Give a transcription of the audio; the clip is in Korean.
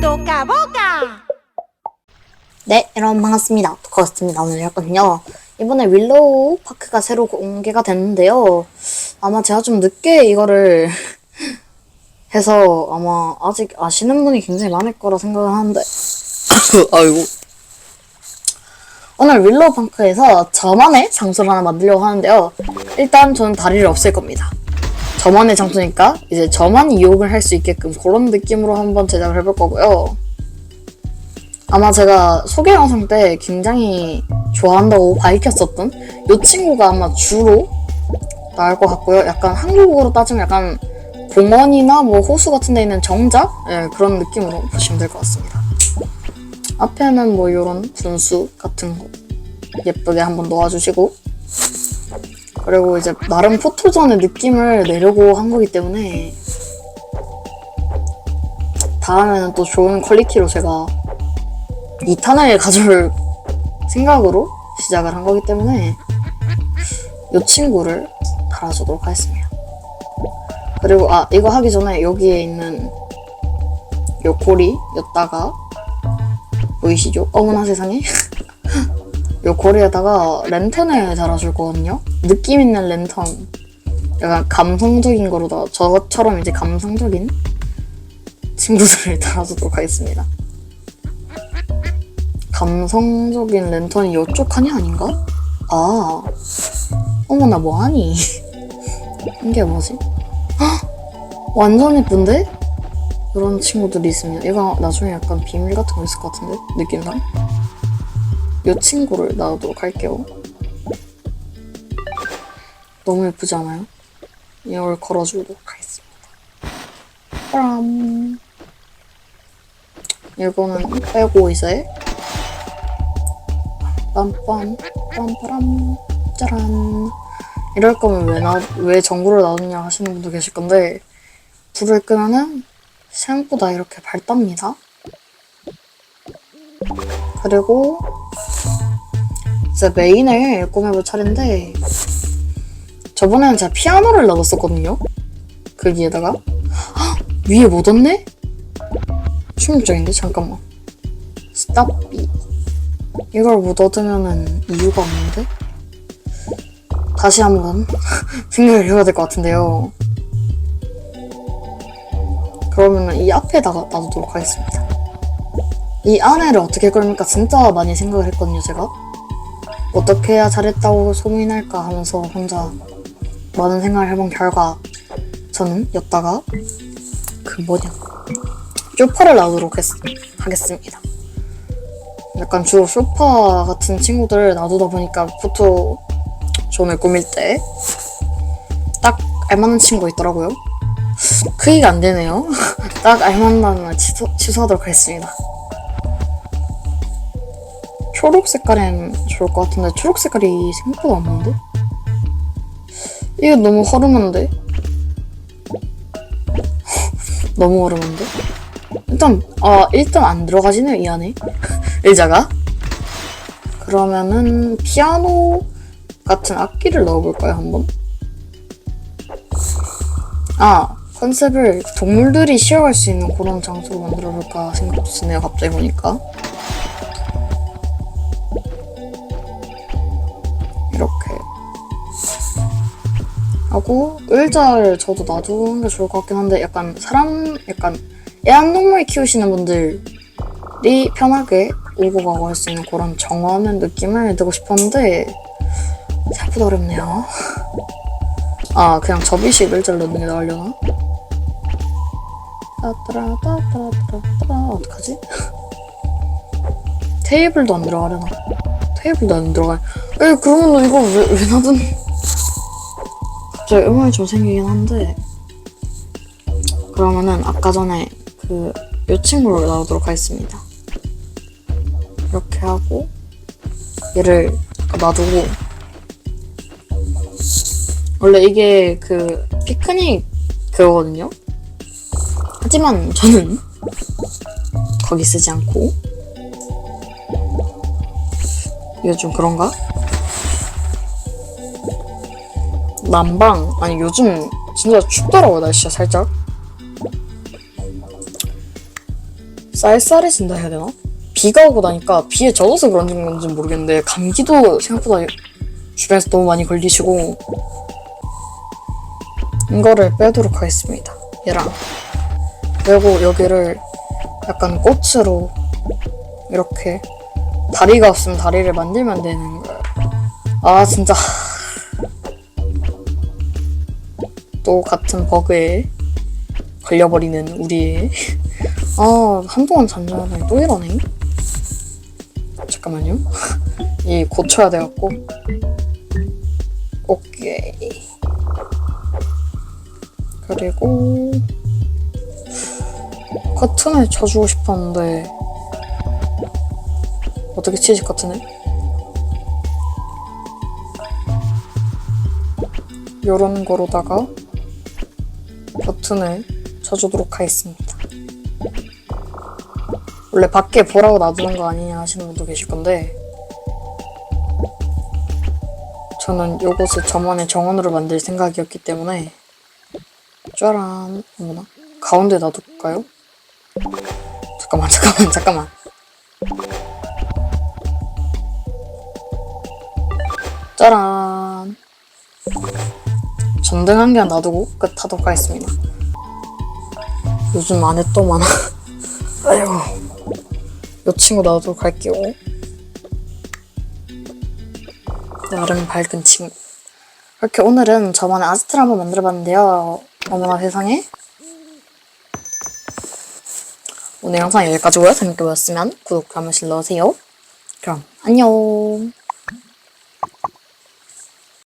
Toca boca. 네, 여러분 반갑습니다. 토커스입니다. 오늘 할 건요. 이번에 윌로우 파크가 새로 공개가 됐는데요. 아마 제가 좀 늦게 이거를 해서 아마 아직 아시는 분이 굉장히 많을 거라 생각을 하는데. 아이고. 오늘 윌로우 파크에서 저만의 장소를 하나 만들려고 하는데요. 일단 저는 다리를 없앨 겁니다. 저만의 장소니까 이제 저만 이용을 할 수 있게끔 그런 느낌으로 한번 제작을 해볼 거고요. 아마 제가 소개 영상 때 굉장히 좋아한다고 밝혔었던 이 친구가 아마 주로 나올 것 같고요. 약간 한국어로 따지면 약간 공원이나 뭐 호수 같은 데 있는 정작? 예, 그런 느낌으로 보시면 될 것 같습니다. 앞에는 뭐 이런 분수 같은 거 예쁘게 한번 놓아주시고 그리고 이제 나름 포토전의 느낌을 내려고 한 거기 때문에 다음에는 또 좋은 퀄리티로 제가 2탄을 가져올 생각으로 시작을 한 거기 때문에 이 친구를 달아주도록 하겠습니다. 그리고 아 이거 하기 전에 여기에 있는 요 고리 여다가 보이시죠? 어머나 세상에 요 고리에다가 랜턴을 달아줄 거거든요. 느낌 있는 랜턴 약간 감성적인 거로다 저처럼 이제 감성적인 친구들을 달아주도록 하겠습니다. 감성적인 랜턴이 이쪽 칸이 아닌가? 아, 어머나 뭐하니? 이게 뭐지? 헉! 완전 예쁜데? 그런 친구들이 있습니다. 얘가 나중에 약간 비밀 같은 거 있을 것 같은데? 느낌상? 이 친구를 놔두도록 할게요. 너무 예쁘지 않아요? 이걸 걸어주도록 하겠습니다. 빠람. 이거는 빼고 이제 빰빰 빰빠람 짜란 이럴 거면 왜 나왜 전구를 놔뒀냐 하시는 분도 계실 건데 불을 끄면은 생각보다 이렇게 밝답니다. 그리고 이제 메인을 꾸며볼 차례인데 저번에는 제가 피아노를 넣었었거든요. 그 위에다가 헉! 위에 못 얻네? 충격적인데 잠깐만. 스탑비 이걸 못 얻으면은 이유가 없는데? 다시 한번 생각을 해봐야 될 것 같은데요. 그러면은 이 앞에다가 놔두도록 하겠습니다. 이 안에를 어떻게 걸니까 진짜 많이 생각을 했거든요, 제가. 어떻게 해야 잘했다고 소문이 날까 하면서 혼자 많은 생각을 해본 결과 저는 였다가 그 뭐냐 쇼파를 놔두도록 했, 하겠습니다. 약간 주로 소파 같은 친구들을 놔두다 보니까 포토 존을 꾸밀 때 딱 알맞는 친구가 있더라고요. 크기가 안 되네요. 딱 알맞는 말 취소, 취소하도록 하겠습니다. 초록 색깔엔 좋을 것 같은데 초록 색깔이 생각보다 없는데? 이거 너무 허름한데? 너무 허름한데? 일단 아 일단 안 들어가지네요 이 안에 의자가 그러면은 피아노 같은 악기를 넣어볼까요 한번? 아 컨셉을 동물들이 쉬어갈 수 있는 그런 장소로 만들어볼까 생각도 드네요 갑자기 보니까 이렇게 하고 의자를 저도 놔두는 게 좋을 것 같긴 한데 약간 사람 약간 애완동물 키우시는 분들이 편하게 오고 가고 할 수 있는 그런 정화하는 느낌을 내고 싶었는데 생각보다 어렵네요. 아 그냥 접이식 의자를 넣는 게 나으려나? 따따라 따따따따따 어떡하지? 테이블도 안 들어가려나? 테이블도 안 들어가. 에 그러면 이거 왜, 왜 놔둔? 갑자기 의문이 좀 생기긴 한데 그러면은 아까 전에 그 요 친구를 나오도록 하겠습니다. 이렇게 하고 얘를 놔두고 원래 이게 그 피크닉 그거거든요. 하지만 저는 거기 쓰지 않고 이거 좀 그런가? 난방 아니 요즘 진짜 춥더라고 날씨가 살짝 쌀쌀해진다 해야 되나? 비가 오고 나니까 비에 젖어서 그런 건지 모르겠는데 감기도 생각보다 주변에서 너무 많이 걸리시고 이거를 빼도록 하겠습니다. 얘랑 그리고 여기를 약간 꽃으로 이렇게 다리가 없으면 다리를 만들면 되는 거예요. 아 진짜. 또 같은 버그에 걸려버리는 우리의. 아 한동안 잔잔하더니 또 이러네. 잠깐만요. 이 고쳐야 돼갖고. 오케이. 그리고 커튼을 쳐주고 싶었는데 어떻게 치지 커튼을? 요런 거로다가 버튼을 쳐주도록 하겠습니다. 원래 밖에 보라고 놔두는 거 아니냐 하시는 분도 계실 건데 저는 요것을 저만의 정원으로 만들 생각이었기 때문에 짜란 어머나 가운데 놔둘까요? 잠깐만 잠깐만 잠깐만 짜란 전등 한 개 놔두고 끝하도록 하겠습니다. 요즘 안에 또 많아. 아이고. 요 친구 놔두도록 할게요. 나름 밝은 친구. 이렇게 오늘은 저만의 아지트를 한번 만들어봤는데요. 어머나 세상에. 오늘 영상 여기까지고요. 재밌게 보셨으면 구독 한 번씩 넣으세요. 그럼 안녕.